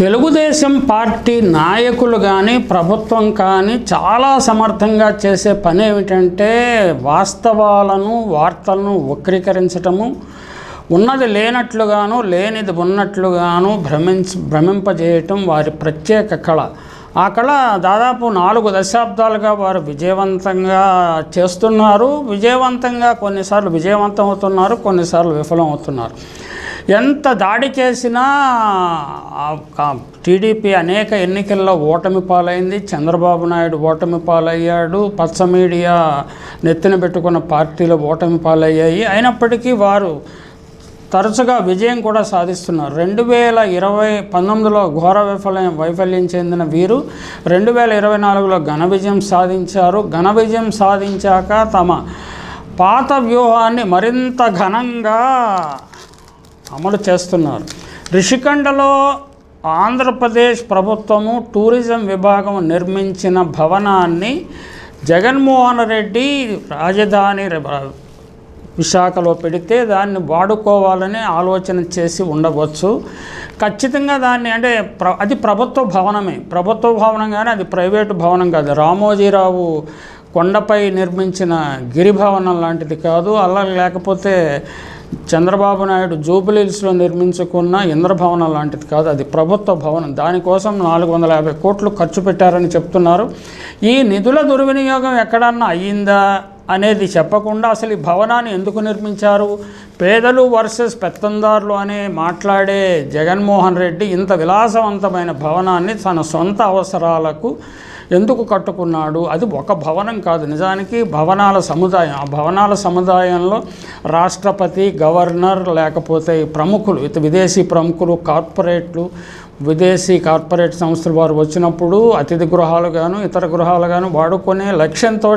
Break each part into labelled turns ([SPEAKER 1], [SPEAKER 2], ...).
[SPEAKER 1] Telugu Desam party నాయకులు కానీ ప్రభుత్వం కానీ చాలా సమర్థంగా చేసే పని ఏమిటంటే వాస్తవాలను వార్తలను వక్రీకరించటము. ఉన్నది లేనట్లుగాను లేనిది ఉన్నట్లుగాను భ్రమించ భ్రమింపజేయటం వారి ప్రత్యేక కళ. ఆ కళ దాదాపు నాలుగు దశాబ్దాలుగా వారు విజయవంతంగా చేస్తున్నారు. విజయవంతంగా కొన్నిసార్లు విజయవంతం అవుతున్నారు కొన్నిసార్లు విఫలం అవుతున్నారు ఎంత దాడి చేసినా టీడీపీ అనేక ఎన్నికల్లో ఓటమి పాలైంది. చంద్రబాబు నాయుడు ఓటమి పాలయ్యాడు. పచ్చ మీడియా నెత్తిన పెట్టుకున్న పార్టీలు ఓటమి పాలయ్యాయి. అయినప్పటికీ వారు తరచుగా విజయం కూడా సాధిస్తున్నారు. రెండు వేల ఇరవై పంతొమ్మిదిలో ఘోర వైఫల్యం వైఫల్యం చెందిన వీరు రెండు వేల ఇరవై నాలుగులో ఘన విజయం సాధించారు. ఘన విజయం సాధించాక తమ పాత వ్యూహాన్ని మరింత ఘనంగా అమలు చేస్తున్నారు. రిషికండలో ఆంధ్రప్రదేశ్ ప్రభుత్వము టూరిజం విభాగం నిర్మించిన భవనాన్ని జగన్మోహన్ రెడ్డి రాజధాని విశాఖలో పెడితే దాన్ని వాడుకోవాలని ఆలోచన చేసి ఉండవచ్చు. ఖచ్చితంగా దాన్ని అంటే ప్ర అది ప్రభుత్వ భవనమే. ప్రభుత్వ భవనం కానీ అది ప్రైవేటు భవనం కాదు. రామోజీరావు కొండపై నిర్మించిన గిరిభవనం లాంటిది కాదు. అలా లేకపోతే చంద్రబాబు నాయుడు జూబిలీస్లో నిర్మించుకున్న ఇంద్రభవనం లాంటిది కాదు. అది ప్రభుత్వ భవనం. దానికోసం నాలుగు వందల యాభై కోట్లు ఖర్చు పెట్టారని చెప్తున్నారు. ఈ నిధుల దుర్వినియోగం ఎక్కడన్నా అయ్యిందా అనేది చెప్పకుండా అసలు ఈ భవనాన్ని ఎందుకు నిర్మించారు? పేదలు వర్సెస్ పెత్తందారులు అనే మాట్లాడే జగన్మోహన్ రెడ్డి ఇంత విలాసవంతమైన భవనాన్ని తన సొంత అవసరాలకు ఎందుకు కట్టుకున్నాడు? అది ఒక భవనం కాదు. నిజానికి భవనాల సముదాయం ఆ భవనాల సముదాయంలో రాష్ట్రపతి గవర్నర్ లేకపోతే ప్రముఖులు ఇత విదేశీ ప్రముఖులు కార్పొరేట్లు విదేశీ కార్పొరేట్ సంస్థలు వారు వచ్చినప్పుడు అతిథి గృహాలు గాను ఇతర గృహాలు గాను వాడుకునే లక్ష్యంతో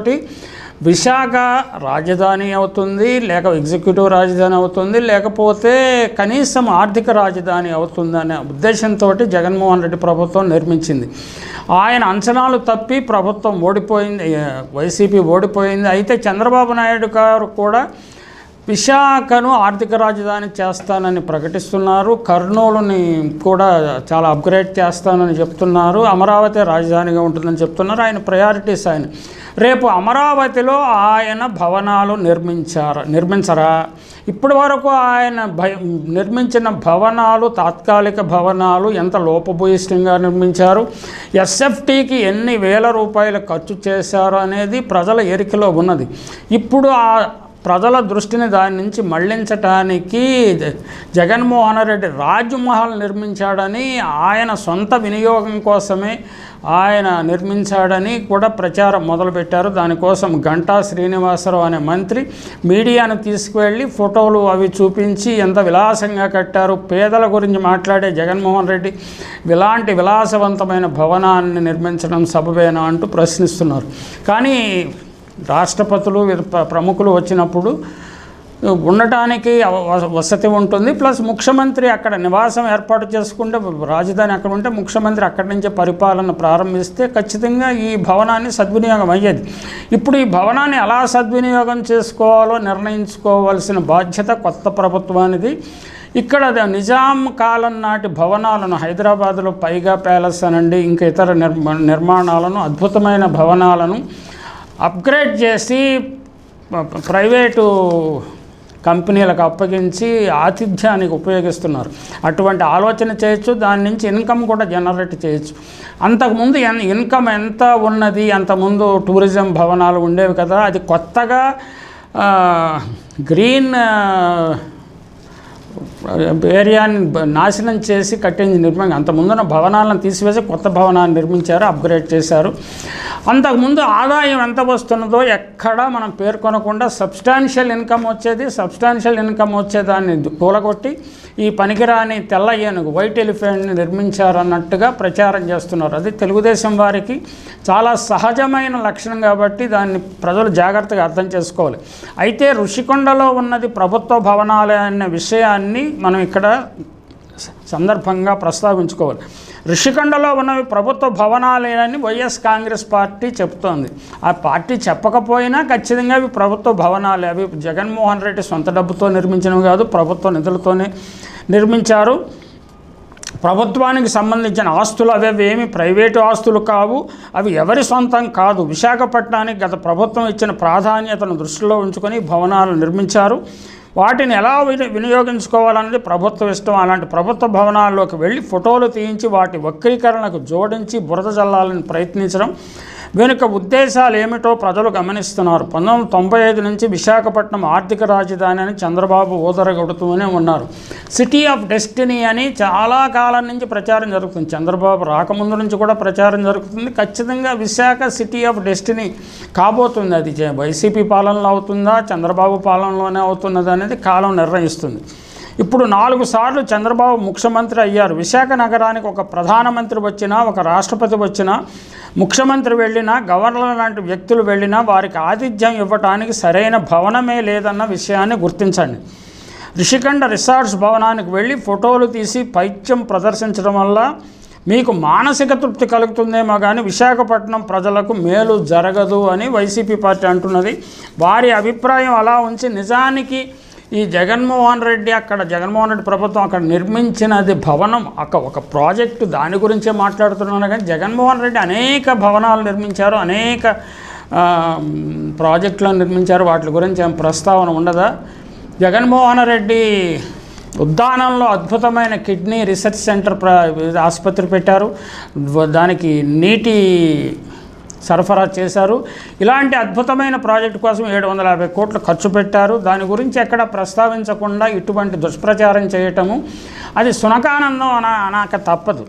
[SPEAKER 1] విశాఖ రాజధాని అవుతుంది లేక ఎగ్జిక్యూటివ్ రాజధాని అవుతుంది లేకపోతే కనీసం ఆర్థిక రాజధాని అవుతుంది అనే ఉద్దేశంతో జగన్మోహన్ రెడ్డి ప్రభుత్వం నిర్మించింది. ఆయన అంచనాలు తప్పి ప్రభుత్వం ఓడిపోయింది వైసీపీ ఓడిపోయింది. అయితే చంద్రబాబు నాయుడు గారు కూడా విశాఖను ఆర్థిక రాజధాని చేస్తానని ప్రకటిస్తున్నారు. కర్నూలుని కూడా చాలా అప్గ్రేడ్ చేస్తానని చెప్తున్నారు. అమరావతి రాజధానిగా ఉంటుందని చెప్తున్నారు. ఆయన ప్రయారిటీస్ ఆయన. రేపు అమరావతిలో ఆయన భవనాలు నిర్మించారు? నిర్మించరా? ఇప్పటి వరకు ఆయన భయ నిర్మించిన భవనాలు తాత్కాలిక భవనాలు ఎంత లోపభూయిష్టంగా నిర్మించారు? ఎస్ఎఫ్టీకి ఎన్ని వేల రూపాయలు ఖర్చు చేశారు అనేది ప్రజల ఎరికలో ఉన్నది. ఇప్పుడు ఆ ప్రజల దృష్టిని దాని నుంచి మళ్ళించటానికి జగన్మోహన్ రెడ్డి రాజ్మహల్ నిర్మించాడని ఆయన సొంత వినియోగం కోసమే ఆయన నిర్మించాడని కూడా ప్రచారం మొదలుపెట్టారు. దానికోసం గంటా శ్రీనివాసరావు అనే మంత్రి మీడియాను తీసుకువెళ్ళి ఫోటోలు అవి చూపించి ఎంత విలాసంగా కట్టారు. పేదల గురించి మాట్లాడే జగన్మోహన్ రెడ్డి ఇలాంటి విలాసవంతమైన భవనాన్ని నిర్మించడం సబబేనా అంటూ ప్రశ్నిస్తున్నారు. కానీ రాష్ట్రపతులు ప్ర- ప్రముఖులు వచ్చినప్పుడు ఉండటానికి వసతి ఉంటుంది. ప్లస్ ముఖ్యమంత్రి అక్కడ నివాసం ఏర్పాటు చేసుకుంటే రాజధాని అక్కడ ఉంటే ముఖ్యమంత్రి అక్కడి నుంచే పరిపాలన ప్రారంభిస్తే ఖచ్చితంగా ఈ భవనాన్ని సద్వినియోగం అయ్యేది. ఇప్పుడు ఈ భవనాన్ని ఎలా సద్వినియోగం చేసుకోవాలో నిర్ణయించుకోవాల్సిన బాధ్యత కొత్త ప్రభుత్వానికి ఇక్కడ నిజాం కాలం నాటి భవనాలను హైదరాబాద్లో పైగా ప్యాలెస్ అనండి ఇంకా ఇతర నిర్మా నిర్మాణాలను అద్భుతమైన భవనాలను అప్గ్రేడ్ చేసి ప్రైవేటు కంపెనీలకు అప్పగించి ఆతిథ్యానికి ఉపయోగిస్తున్నారు. అటువంటి ఆలోచన చేయొచ్చు దాని నుంచి ఇన్కమ్ కూడా జనరేట్ చేయొచ్చు. అంతకుముందు ఎన్ ఇన్కమ్ ఎంత ఉన్నది అంతకుముందు టూరిజం భవనాలు ఉండేవి కదా అది కొత్తగా గ్రీన్ ఏరియాని నాశనం చేసి కట్టింది నిర్మాణం. అంతకుముందున్న భవనాలను తీసివేసి కొత్త భవనాన్ని నిర్మించారు అప్గ్రేడ్ చేశారు. అంతకుముందు ఆదాయం ఎంత వస్తున్నదో ఎక్కడా మనం పేర్కొనకుండా సబ్స్టాన్షియల్ ఇన్కమ్ వచ్చేది సబ్స్టాన్షియల్ ఇన్కమ్ వచ్చేదాన్ని కూలగొట్టి ఈ పనికిరాని తెల్ల ఏనుగు వైట్ ఎలిఫెంట్ని నిర్మించారన్నట్టుగా ప్రచారం చేస్తున్నారు. అది తెలుగుదేశం వారికి చాలా సహజమైన లక్షణం కాబట్టి దాన్ని ప్రజలు జాగ్రత్తగా అర్థం చేసుకోవాలి. అయితే ఋషికొండలో ఉన్నది ప్రభుత్వ భవనాలే అనే విషయాన్ని మనం ఇక్కడ సందర్భంగా ప్రస్తావించుకోవాలి. ఋషికొండలో ఉన్నవి ప్రభుత్వ భవనాలేనని వైఎస్ కాంగ్రెస్ పార్టీ చెప్తోంది. ఆ పార్టీ చెప్పకపోయినా ఖచ్చితంగా అవి ప్రభుత్వ భవనాలే. అవి జగన్మోహన్ రెడ్డి సొంత డబ్బుతో నిర్మించినవి కాదు ప్రభుత్వ నిధులతోనే నిర్మించారు. ప్రభుత్వానికి సంబంధించిన ఆస్తులు అవి అవి ఏమి ప్రైవేటు ఆస్తులు కావు. అవి ఎవరి సొంతం కాదు. విశాఖపట్నానికి గత ప్రభుత్వం ఇచ్చిన ప్రాధాన్యతను దృష్టిలో ఉంచుకొని భవనాలు నిర్మించారు. వాటిని ఎలా విని వినియోగించుకోవాలన్నది ప్రభుత్వ ఇష్టం. అలాంటి ప్రభుత్వ భవనాల్లోకి వెళ్ళి ఫోటోలు తీయించి వాటి వక్రీకరణకు జోడించి బురద జల్లాలని ప్రయత్నించడం వెనుక ఉద్దేశాలు ఏమిటో ప్రజలు గమనిస్తున్నారు. పంతొమ్మిది తొంభై ఐదు నుంచి విశాఖపట్నం ఆర్థిక రాజధాని అని చంద్రబాబు ఊదరగొడుతూనే ఉన్నారు. సిటీ ఆఫ్ డెస్టినీ అని చాలా కాలం నుంచి ప్రచారం జరుగుతుంది. చంద్రబాబు రాకముందు నుంచి కూడా ప్రచారం జరుగుతుంది. ఖచ్చితంగా విశాఖ సిటీ ఆఫ్ డెస్టినీ కాబోతుంది. అది జ- వైసీపీ పాలనలో అవుతుందా? చంద్రబాబు పాలనలోనే అవుతున్నది అనేది కాలం నిర్ణయిస్తుంది. ఇప్పుడు నాలుగు సార్లు చంద్రబాబు ముఖ్యమంత్రి అయ్యారు. విశాఖ నగరానికి ఒక ప్రధానమంత్రి వచ్చినా ఒక రాష్ట్రపతి వచ్చినా ముఖ్యమంత్రి వెళ్ళినా గవర్నర్ లాంటి వ్యక్తులు వెళ్ళినా వారికి ఆతిథ్యం ఇవ్వటానికి సరైన భవనమే లేదన్న విషయాన్ని గుర్తించండి. రిషికండ రిసార్ట్స్ భవనానికి వెళ్ళి ఫోటోలు తీసి పైత్యం ప్రదర్శించడం వల్ల మీకు మానసిక తృప్తి కలుగుతుందేమో కానీ విశాఖపట్నం ప్రజలకు మేలు జరగదు అని వైసీపీ పార్టీ అంటున్నది. వారి అభిప్రాయం అలా ఉంచి నిజానికి ఈ జగన్మోహన్ రెడ్డి అక్కడ జగన్మోహన్ రెడ్డి ప్రభుత్వం అక్కడ నిర్మించినది భవనం అక్కడ ఒక ప్రాజెక్టు దాని గురించే మాట్లాడుతున్నాను కానీ జగన్మోహన్ రెడ్డి అనేక భవనాలు నిర్మించారు అనేక ప్రాజెక్టులను నిర్మించారు వాటి గురించి ఏం ప్రస్తావన ఉండదా? జగన్మోహన్ రెడ్డి ఉద్దానంలో అద్భుతమైన కిడ్నీ రీసెర్చ్ సెంటర్ ప్ర ఆసుపత్రి పెట్టారు దానికి నీటి సరఫరా చేశారు. ఇలాంటి అద్భుతమైన ప్రాజెక్టు కోసం ఏడు వందల యాభై కోట్లు ఖర్చు పెట్టారు. దాని గురించి ఎక్కడ ప్రస్తావించకుండా ఇటువంటి దుష్ప్రచారం చేయటము అది సునకానందం అన అనక తప్పదు.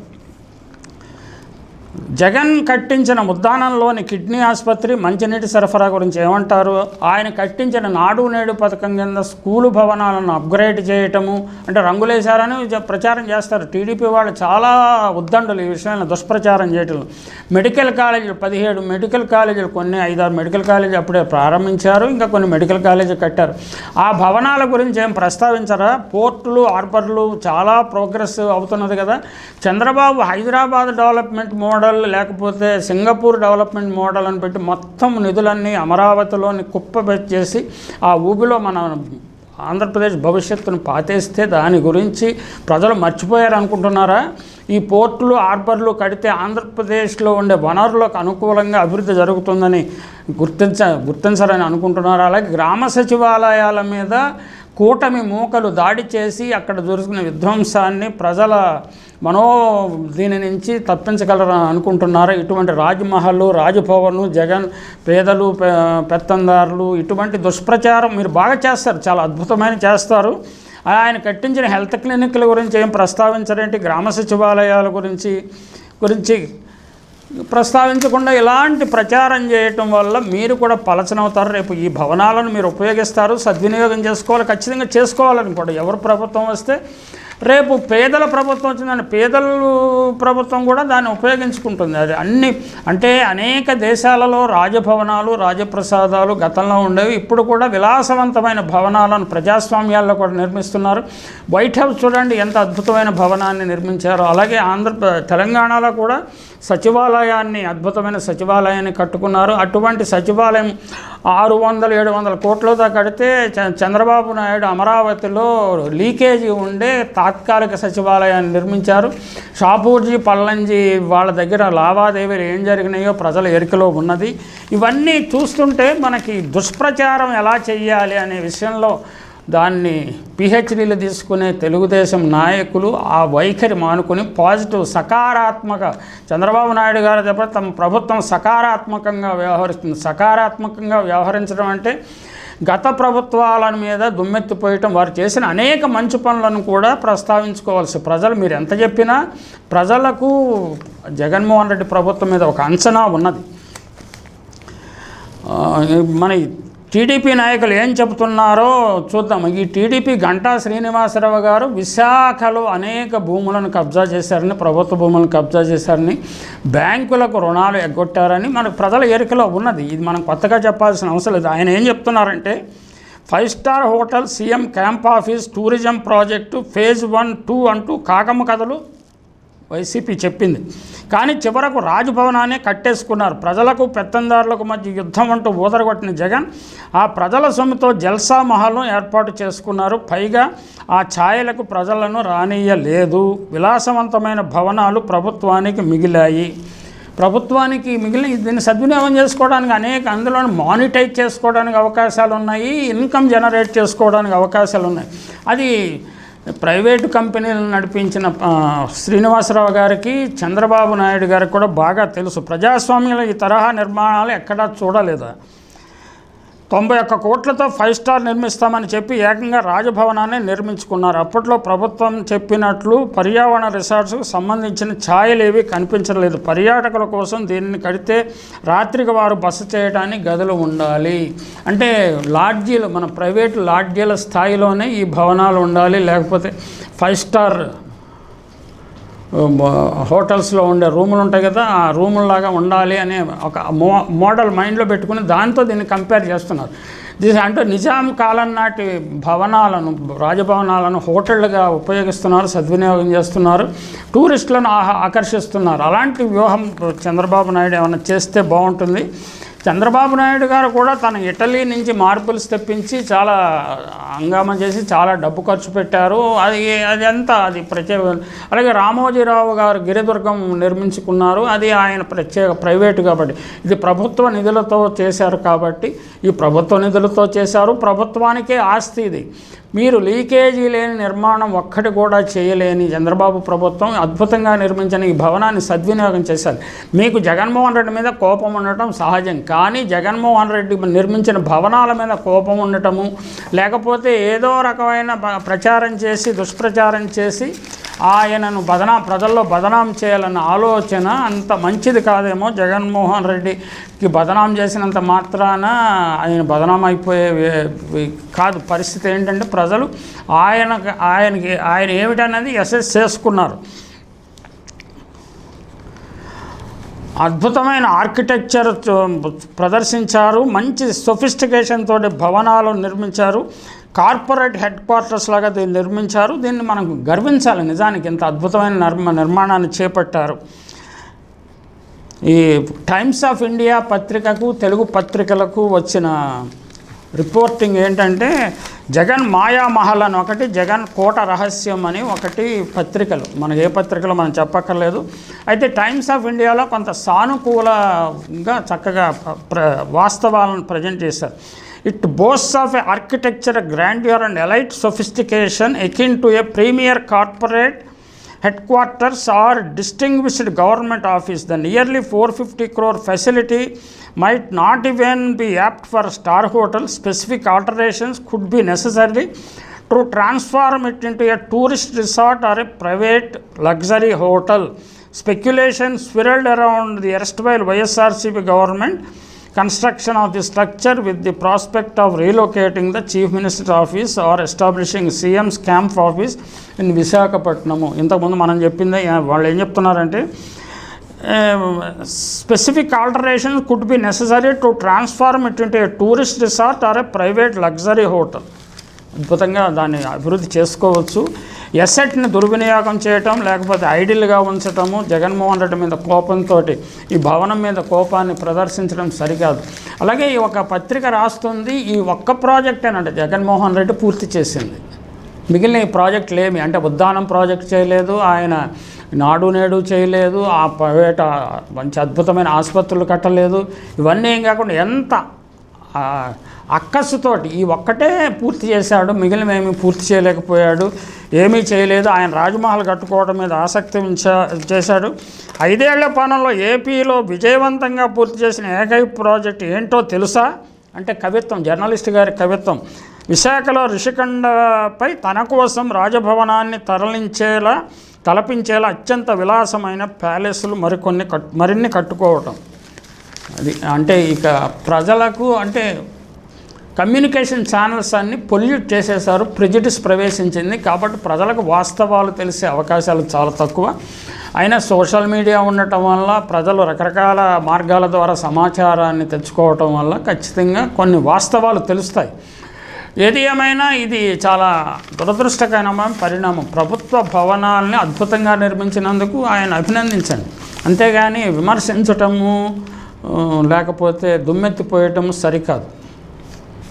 [SPEAKER 1] జగన్ కట్టించిన ఉద్దానంలోని కిడ్నీ ఆసుపత్రి మంచినీటి సరఫరా గురించి ఏమంటారు? ఆయన కట్టించిన నాడు నేడు పథకం కింద స్కూలు భవనాలను అప్గ్రేడ్ చేయటము అంటే రంగులేశారని ప్రచారం చేస్తారు. టీడీపీ వాళ్ళు చాలా ఉద్దండులు ఈ విషయంలో దుష్ప్రచారం చేయటం. మెడికల్ కాలేజీలు పదిహేడు మెడికల్ కాలేజీలు కొన్ని ఐదారు మెడికల్ కాలేజీ అప్పుడే ప్రారంభించారు ఇంకా కొన్ని మెడికల్ కాలేజీ కట్టారు. ఆ భవనాల గురించి ఏం ప్రస్తావించరా? పోర్టులు హార్బర్లు చాలా ప్రోగ్రెస్ అవుతున్నది కదా. చంద్రబాబు హైదరాబాద్ డెవలప్మెంట్ మోడల్ లేకపోతే సింగపూర్ డెవలప్మెంట్ మోడల్ అని పెట్టి మొత్తం నిధులన్నీ అమరావతిలోని కుప్పబెట్టేసి ఆ ఊబిలో మన ఆంధ్రప్రదేశ్ భవిష్యత్తును పాతేస్తే దాని గురించి ప్రజలు మర్చిపోయారు అనుకుంటున్నారా? ఈ పోర్టులు హార్బర్లు కడితే ఆంధ్రప్రదేశ్లో ఉండే వనరులకు అనుకూలంగా అభివృద్ధి జరుగుతుందని గుర్తించ గుర్తించాలని అనుకుంటున్నారు? అలాగే గ్రామ సచివాలయాల మీద కూటమి మూకలు దాడి చేసి అక్కడ దొరికిన విధ్వంసాన్ని ప్రజల మనో దీని నుంచి తప్పించగలరని అనుకుంటున్నారు? ఇటువంటి రాజ్మహల్ రాజ్భవన్ జగన్ పేదలు పె- పెత్తందారులు ఇటువంటి దుష్ప్రచారం మీరు బాగా చేస్తారు. చాలా అద్భుతమైన చేస్తారు. ఆయన కట్టించిన హెల్త్ క్లినిక్ల గురించి ఏం ప్రస్తావించారంటే? గ్రామ సచివాలయాల గురించి గురించి ప్రస్తావించకుండా ఇలాంటి ప్రచారం చేయటం వల్ల మీరు కూడా పలచనవుతారు. రేపు ఈ భవనాలను మీరు ఉపయోగిస్తారు సద్వినియోగం చేసుకోవాలి ఖచ్చితంగా చేసుకోవాలని కూడా ఎవరు ప్రభుత్వం వస్తే రేపు పేదల ప్రభుత్వం వచ్చిందని పేదల ప్రభుత్వం కూడా దాన్ని ఉపయోగించుకుంటుంది. అది అన్ని అంటే అనేక దేశాలలో రాజభవనాలు రాజప్రసాదాలు గతంలో ఉండేవి ఇప్పుడు కూడా విలాసవంతమైన భవనాలను ప్రజాస్వామ్యాల్లో కూడా నిర్మిస్తున్నారు. వైట్ హౌస్ చూడండి ఎంత అద్భుతమైన భవనాన్ని నిర్మించారో. అలాగే ఆంధ్ర తెలంగాణలో కూడా సచివాలయాన్ని అద్భుతమైన సచివాలయాన్ని కట్టుకున్నారు. అటువంటి సచివాలయం ఆరు వందల ఏడు వందల కోట్లతో కడితే చ- చంద్రబాబు నాయుడు అమరావతిలో లీకేజీ ఉండే తాత్కాలిక సచివాలయాన్ని నిర్మించారు. షాపూర్జీ పల్లంజీ వాళ్ళ దగ్గర లావాదేవీలు ఏం జరిగినాయో ప్రజల ఎరుకలో ఉన్నది. ఇవన్నీ చూస్తుంటే మనకి దుష్ప్రచారం ఎలా చేయాలి అనే విషయంలో దాన్ని పిహెచ్డీలు తీసుకునే తెలుగుదేశం నాయకులు ఆ వైఖరి మానుకొని పాజిటివ్ సకారాత్మక చంద్రబాబు నాయుడు గారు చెప్ప తమ ప్రభుత్వం సకారాత్మకంగా వ్యవహరిస్తుంది. సకారాత్మకంగా వ్యవహరించడం అంటే గత ప్రభుత్వాల మీద దుమ్మెత్తిపోయటం వారు చేసిన అనేక మంచి పనులను కూడా ప్రస్తావించుకోవాల్సి ప్రజలు మీరు ఎంత చెప్పినా ప్రజలకు జగన్మోహన్ రెడ్డి ప్రభుత్వం మీద ఒక అంచనా ఉన్నది. మన టీడీపీ నాయకులు ఏం చెబుతున్నారో చూద్దాం. ఈ టీడీపీ గంటా శ్రీనివాసరావు గారు విశాఖలో అనేక భూములను కబ్జా చేశారని ప్రభుత్వ భూములను కబ్జా చేశారని బ్యాంకులకు రుణాలు ఎగ్గొట్టారని మనకు ప్రజల ఎరికలో ఉన్నది. ఇది మనం కొత్తగా చెప్పాల్సిన అవసరం లేదు. ఆయన ఏం చెప్తున్నారంటే five star hotel CM camp office tourism project phase one two అంటూ కాకమ్మ కథలు వైసీపీ చెప్పింది. కానీ చివరకు రాజభవనాన్ని కట్టేసుకున్నారు. ప్రజలకు పెత్తందారులకు మధ్య యుద్ధం అంటూ ఊదరగొట్టిన జగన్ ఆ ప్రజల సొమ్ముతో జల్సా మహల్ను ఏర్పాటు చేసుకున్నారు. పైగా ఆ ఛాయలకు ప్రజలను రానియలేదు విలాసవంతమైన భవనాలు ప్రభుత్వానికి మిగిలాయి. ప్రభుత్వానికి మిగిలిన దీన్ని సద్వినియోగం చేసుకోవడానికి అనేక అందులో మానిటైజ్ చేసుకోవడానికి అవకాశాలు ఉన్నాయి ఇన్కమ్ జనరేట్ చేసుకోవడానికి అవకాశాలు ఉన్నాయి అది ప్రైవేటు కంపెనీలను నడిపించిన శ్రీనివాసరావు గారికి చంద్రబాబు నాయుడు గారికి కూడా బాగా తెలుసు. ప్రజాస్వామ్యంలో ఈ తరహా నిర్మాణాలు ఎక్కడా చూడలేదు? తొంభై ఒక్క కోట్లతో ఫైవ్ స్టార్ నిర్మిస్తామని చెప్పి ఏకంగా రాజభవనాన్ని నిర్మించుకున్నారు. అప్పట్లో ప్రభుత్వం చెప్పినట్లు పర్యావరణ రిసార్ట్స్కు సంబంధించిన ఛాయలేవి కనిపించలేదు. పర్యాటకుల కోసం దీనిని కడితే రాత్రికి వారు బస చేయడానికి గదులు ఉండాలి. అంటే లాడ్జీలు మన ప్రైవేట్ లాడ్జీల స్థాయిలోనే ఈ భవనాలు ఉండాలి. లేకపోతే ఫైవ్ స్టార్ హోటల్స్లో ఉండే రూములు ఉంటాయి కదా ఆ రూముల్లాగా ఉండాలి అనే ఒక మో మోడల్ మైండ్లో పెట్టుకుని దాంతో దీన్ని కంపేర్ చేస్తున్నారు. దీని అంటే నిజాం కాలం నాటి భవనాలను రాజభవనాలను హోటళ్ళుగా ఉపయోగిస్తున్నారు సద్వినియోగం చేస్తున్నారు టూరిస్టులను ఆకర్షిస్తున్నారు. అలాంటి వ్యూహం చంద్రబాబు నాయుడు ఏమైనా చేస్తే బాగుంటుంది? చంద్రబాబు నాయుడు గారు కూడా తన ఇటలీ నుంచి మార్బుల్స్ తెప్పించి చాలా హంగామా చేసి చాలా డబ్బు ఖర్చు పెట్టారు. అది అది అంతా అది ప్రత్యేక అలాగే రామోజీరావు గారు గిరిదుర్గం నిర్మించుకున్నారు. అది ఆయన ప్రత్యేక ప్రైవేటు కాబట్టి. ఇది ప్రభుత్వ నిధులతో చేశారు కాబట్టి ఈ ప్రభుత్వ నిధులతో చేశారు. ప్రభుత్వానికే ఆస్తి ఇది. మీరు లీకేజీ లేని నిర్మాణం ఒక్కటి కూడా చేయలేని చంద్రబాబు ప్రభుత్వం అద్భుతంగా నిర్మించిన ఈ భవనాన్ని సద్వినియోగం చేశారు. మీకు జగన్మోహన్ రెడ్డి మీద కోపం ఉండటం సహజం. కానీ జగన్మోహన్ రెడ్డి నిర్మించిన భవనాల మీద కోపం ఉండటము లేకపోతే ఏదో రకమైన ప్రచారం చేసి దుష్ప్రచారం చేసి ఆయనను బదనా ప్రజల్లో బదనాం చేయాలన్న ఆలోచన అంత మంచిది కాదేమో జగన్మోహన్ రెడ్డికి బదనాం చేసినంత మాత్రాన ఆయన బదనాం అయిపోయే కాదు. పరిస్థితి ఏంటంటే ప్రజలు ఆయన ఆయనకి ఆయన ఏమిటనేది అసెస్ చేసుకున్నారు. అద్భుతమైన ఆర్కిటెక్చర్ ప్రదర్శించారు. మంచి సొఫిస్టికేషన్ తోటి భవనాలు నిర్మించారు. కార్పొరేట్ హెడ్ క్వార్టర్స్ లాగా దీన్ని నిర్మించారు. దీన్ని మనం గర్వించాలి. నిజానికి ఇంత అద్భుతమైన నిర్మ నిర్మాణాన్ని చేపట్టారు. ఈ టైమ్స్ ఆఫ్ ఇండియా పత్రికకు తెలుగు పత్రికలకు వచ్చిన రిపోర్టింగ్ ఏంటంటే జగన్ మాయామహల్ అని ఒకటి జగన్ కోట రహస్యం అని ఒకటి పత్రికలు. మనకి ఏ పత్రికలు మనం చెప్పక్కర్లేదు. అయితే టైమ్స్ ఆఫ్ ఇండియాలో కొంత సానుకూలంగా చక్కగా ప్ర వాస్తవాలను ప్రజెంట్ చేశారు. It boast of a architecture grandeur and elite sophistication akin to a premier corporate headquarters or distinguished government office. The nearly 450 crore facility might not even be apt for star hotel. Specific alterations could be necessary to transform it into a tourist resort or a private luxury hotel. Speculation swirled around the erstwhile YSRCP government construction of the structure with the prospect of relocating the chief minister's office or establishing CM's camp office in Visakhapatnam ఇంతకుముందు మనం చెప్పింది ఆ, వాళ్ళు ఏం చెప్తున్నారంటే specific alteration could be necessary to transform it into a tourist resort or a private luxury hotel అద్భుతంగా దాన్ని అభివృద్ధి చేసుకోవచ్చు. ఎసెట్ని దుర్వినియోగం చేయటం లేకపోతే ఐడిల్గా ఉంచటము జగన్మోహన్ రెడ్డి మీద కోపంతో ఈ భవనం మీద కోపాన్ని ప్రదర్శించడం సరికాదు. అలాగే ఈ ఒక పత్రిక రాస్తుంది ఈ ఒక్క ప్రాజెక్టేనంట జగన్మోహన్ రెడ్డి పూర్తి చేసింది. మిగిలిన ఈ ప్రాజెక్టులు ఏమి? అంటే ఉద్దానం ప్రాజెక్ట్ చేయలేదు ఆయన నాడు నేడు చేయలేదు ఆ ప్రైవేట్ మంచి అద్భుతమైన ఆసుపత్రులు కట్టలేదు. ఇవన్నీ ఏం కాకుండా ఎంత అక్కస్సుతోటి అక్కసుతోటి ఈ ఒక్కటే పూర్తి చేశాడు మిగిలినవేమీ పూర్తి చేయలేకపోయాడు ఏమీ చేయలేదు. ఆయన రాజమహల్ కట్టుకోవడం మీద ఆసక్తి చేశాడు. ఐదేళ్ళ పాలనలో ఏపీలో విజయవంతంగా పూర్తి చేసిన ఏకైక ప్రాజెక్ట్ ఏంటో తెలుసా? అంటే కవిత్వం జర్నలిస్ట్ గారి కవిత్వం. విశాఖలో రిషికొండపై తన కోసం రాజభవనాన్ని తరలించేలా తలపించేలా అత్యంత విలాసమైన ప్యాలెస్లు మరికొన్ని కట్ మరిన్ని కట్టుకోవటం. అది అంటే ఇక ప్రజలకు అంటే కమ్యూనికేషన్ ఛానల్స్ అన్ని పొల్యూట్ చేసేసారు ప్రిజిటిస్ ప్రవేశించింది. కాబట్టి ప్రజలకు వాస్తవాలు తెలిసే అవకాశాలు చాలా తక్కువ. అయినా సోషల్ మీడియా ఉండటం వల్ల ప్రజలు రకరకాల మార్గాల ద్వారా సమాచారాన్ని తెచ్చుకోవటం వల్ల ఖచ్చితంగా కొన్ని వాస్తవాలు తెలుస్తాయి. ఏది ఏమైనా ఇది చాలా దురదృష్టకరమైన పరిణామం. ప్రభుత్వ భవనాల్ని అద్భుతంగా నిర్మించినందుకు ఆయన అభినందించండి. అంతేగాని విమర్శించటము లేకపోతే దుమ్మెత్తిపోయటం సరికాదు.